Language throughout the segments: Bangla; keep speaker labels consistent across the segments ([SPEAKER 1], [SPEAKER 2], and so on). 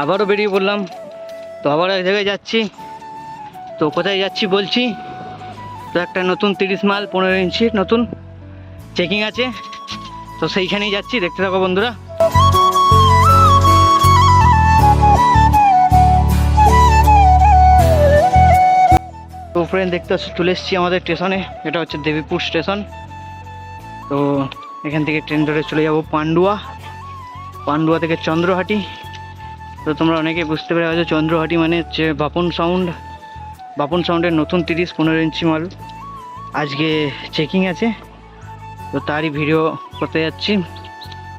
[SPEAKER 1] আবারও বেরিয়ে পড়লাম। তো আবার এক জায়গায় যাচ্ছি। তো কোথায় যাচ্ছি বলছি? তো একটা নতুন তিরিশ মাল, পনেরো ইঞ্চি নতুন চেকিং আছে। তো সেইখানেই যাচ্ছি, দেখতে থাকো বন্ধুরা। তো ফ্রেন্ড দেখতে পাচ্ছ, চলে এসেছি আমাদের স্টেশনে এটা হচ্ছে দেবীপুর স্টেশন তো এখান থেকে ট্রেন ধরে চলে যাব পান্ডুয়া। পান্ডুয়া থেকে চন্দ্রহাটি। তো তোমরা অনেকে বুঝতে পেরে হয়তো চন্দ্রহাটি মানে হচ্ছে বাপন সাউন্ড বাপন সাউন্ডের নতুন তিরিশ পনেরো ইঞ্চি মাল আজকে চেকিং আছে, তো তারই ভিডিও করতে যাচ্ছি।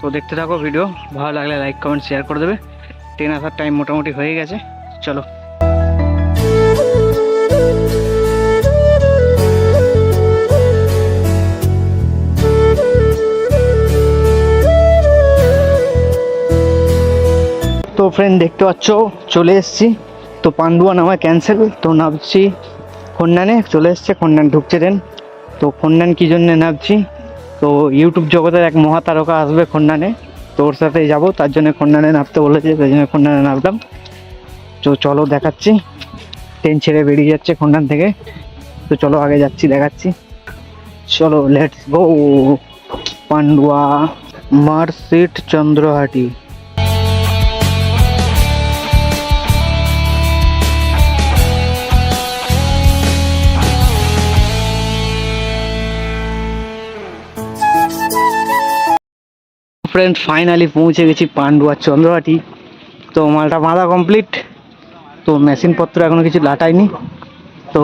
[SPEAKER 1] তো দেখতে থাকো ভিডিও ভালো লাগলে লাইক কমেন্ট শেয়ার করে দেবে। ট্রেন আসার টাইম মোটামুটি হয়ে গেছে, চলো। তো ফ্রেন্ড দেখতে পাচ্ছ, চলে এসছি। তো পান্ডুয়া নামা ক্যান্সেল তো নামছি খন্ডানে, চলে এসছে, খন্ডান ঢুকছে ট্রেন তো খন্ডান কী জন্যে নামছি? তো ইউটিউব জগতের এক মহাতারকা আসবে খন্ডানে, তো ওর সাথে যাব, তার জন্য খন্ডানে নামতে বলেছে, তাই জন্য খন্ডানে নামলাম। তো চলো দেখাচ্ছি ট্রেন ছেড়ে বেরিয়ে যাচ্ছে খন্ডান থেকে। তো চলো আগে যাচ্ছি, দেখাচ্ছি। চলো লেটস গো পান্ডুয়া, মার্সিট চন্দ্রহাটি। ফ্রেন্ড ফাইনালি পৌঁছে গেছি পান্ডুয়া চন্দ্রহাটি। তো মালটা বাঁধা কমপ্লিট তো মেশিনপত্র এখনও কিছু লাটাইনি তো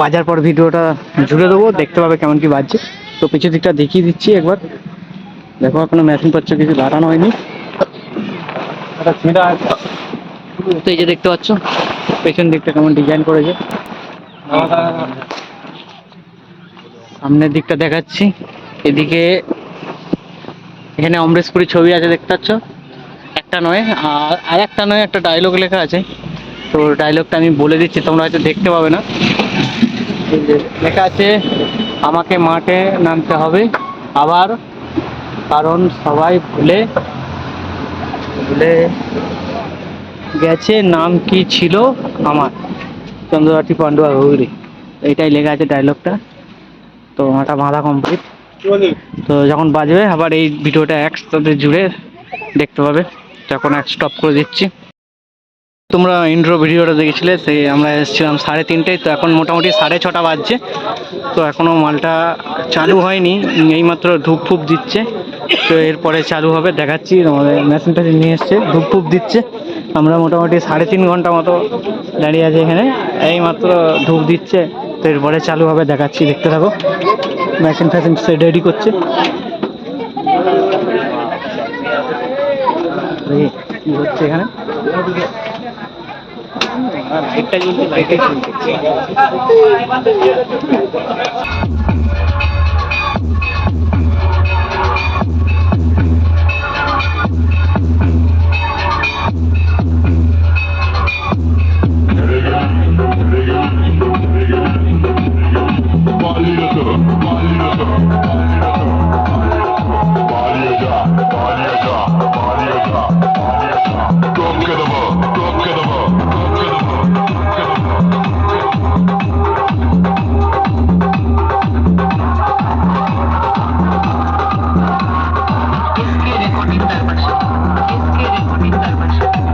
[SPEAKER 1] বাজার পর ভিডিওটা জুড়ে দেবো, দেখতে পাবে কেমন কি বাজছে। তো পিছু দিকটা দেখিয়ে দিচ্ছি একবার। দেখো, এখনও মেশিনপত্র কিছু লাটানো হয়নি। তো এই যে দেখতে পাচ্ছ, পেছন দিকটা কেমন ডিজাইন করেছে। সামনের দিকটা দেখাচ্ছি। এদিকে এখানে অমরেশপুরি ছবি আছে দেখতে পাচ্ছ। একটা নয়, আর আর একটা নয়, একটা ডায়লগ লেখা আছে। তো ডায়লগটা আমি বলে দিচ্ছি, তোমরা হয়তো দেখতে পাবে না। লেখা আছে, আমাকে মাঠে নামতে হবে। আবার, কারণ সবাই ভুলে ভুলে গেছে, নাম কি ছিল আমার? চন্দ্রবাটি পান্ডুয়া গৌরী এইটাই লেখা আছে ডায়লগটা তো ওটা বাঁধা কমপ্লিট তো যখন বাজবে, আবার এই ভিডিওটা এক একসাথে জুড়ে দেখতে পাবে। তখন এক স্টপ করে দিচ্ছি। তোমরা ইন্ট্রো ভিডিওটা দেখেছিলে সেই আমরা এসেছিলাম সাড়ে তিনটেয়, তো এখন মোটামুটি সাড়ে ছটা বাজছে। তো এখনও মালটা চালু হয়নি, এইমাত্র ধূপ ফুপ দিচ্ছে। তো এরপরে চালু হবে, দেখাচ্ছি আমাদের মেশিনটা নিয়ে এসছে, ধূপ ফুপ দিচ্ছে। আমরা মোটামুটি সাড়ে তিন ঘণ্টা মতো দাঁড়িয়ে আছি এখানে, এইমাত্র ধূপ দিচ্ছে। তো এরপরে চালু হবে, দেখাচ্ছি, দেখতে থাকো। মেশিন ফ্যাশিন সে রেডি করছে। কি হচ্ছে এখানে। লাইটটা জ্বলছে লাইটে চলছে इसके रिपोर्टिंग दरबार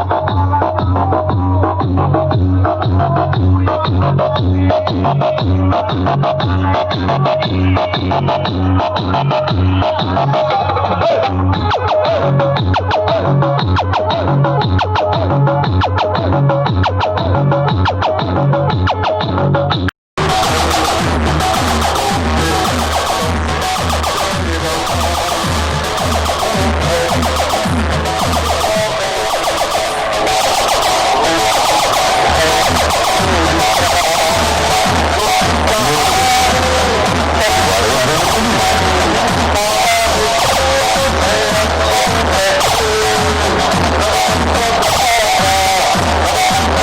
[SPEAKER 1] Thank you.